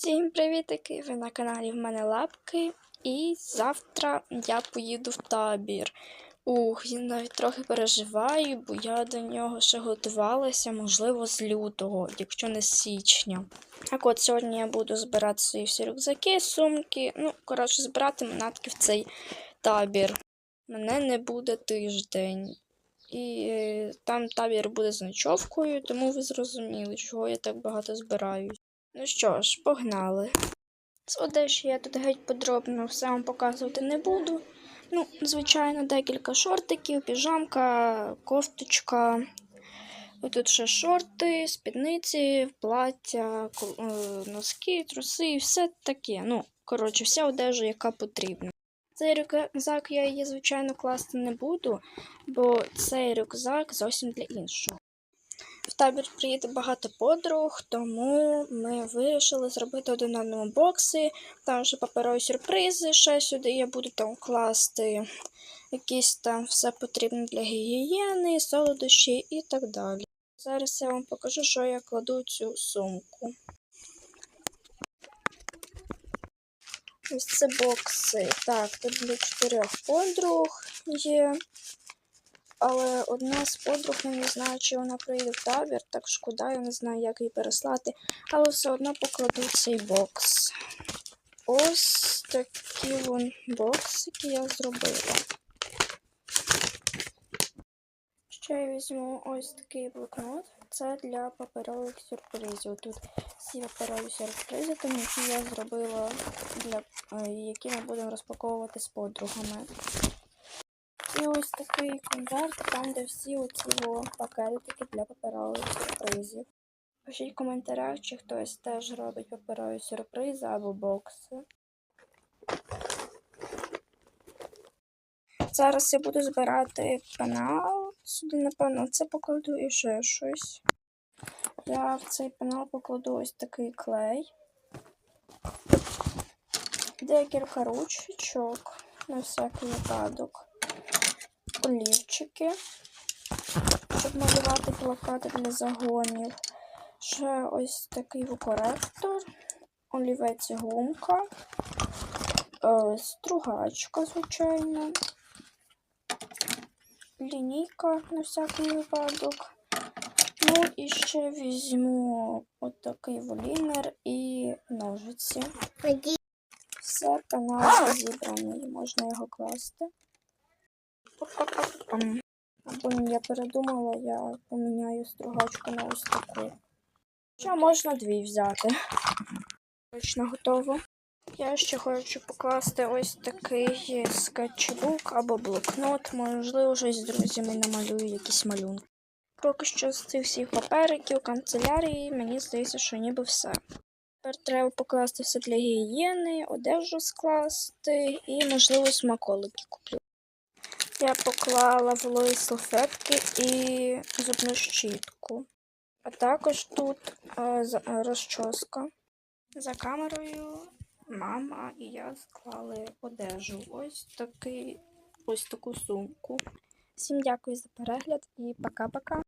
Всім привітики! Ви на каналі в мене лапки. І завтра я поїду в табір. Ух, я навіть трохи переживаю, бо я до нього ще готувалася, можливо, з лютого, якщо не з січня. Так от сьогодні я буду збирати свої всі рюкзаки, сумки. Ну, коротше, збирати манатки в цей табір. Мене не буде тиждень. І е, там табір буде з ночовкою, тому ви зрозуміли, чого я так багато збираю. Ну що ж, погнали. З одежі я тут геть подробно все вам показувати не буду. Ну, звичайно, декілька шортиків, піжамка, кофточка. Тут ще шорти, спідниці, плаття, е, носки, труси, все таке. Ну, коротше, вся одежа, яка потрібна. Цей рюкзак я її, звичайно, класти не буду, бо цей рюкзак зовсім для іншого. Табір приїде багато подруг, тому ми вирішили зробити один одному бокси. Там вже паперові сюрпризи. Ще сюди я буду там класти якісь там все потрібне для гігієни, солодощі і так далі. Зараз я вам покажу, що я кладу цю сумку. Ось це бокси. Так, тут для чотирьох подруг є. Але одна з подруг не знаю, чи вона прийде в табір, так шкода, я не знаю, як її переслати. Але все одно покладу цей бокс. Ось такі вон боксики я зробила. Ще я візьму ось такий блокнот. Це для паперових сюрпризів. Тут всі паперові сюрпризи, що я зробила для е, які ми будемо розпаковувати з подругами. І ось такий конверт, там, де всі оці пакетики для паперових сюрпризів. Пишіть в коментарях, чи хтось теж робить паперові сюрпризи або бокси. Зараз я буду збирати пенал. Сюди, напевно, це покладу і ще щось. Я в цей пенал покладу ось такий клей. Декілька ручечок на всякий випадок олівчики, щоб малювати плакати для загонів. Ще ось такий коректор, олівець і гумка, е, стругачка, звичайно, лінійка на всякий випадок. Ну і ще візьму отакий волінер і ножиці. Все, канал зібраний, можна його класти. Або я передумала, я поміняю стругачку на ось таку. Хоча можна дві взяти. Точно готово. Я ще хочу покласти ось такий скетчбук або блокнот. Можливо, вже з друзями намалюю якісь малюнки. Поки що з цих всіх папериків, канцелярії, мені здається, що ніби все. Тепер треба покласти все для гігієни, одежу скласти і, можливо, смаколики куплю. Я поклала вологі салфетки і зубну щітку. А також тут е, е, розчоска. За камерою мама і я склали одежу. Ось такий, ось таку сумку. Всім дякую за перегляд і пока-пока.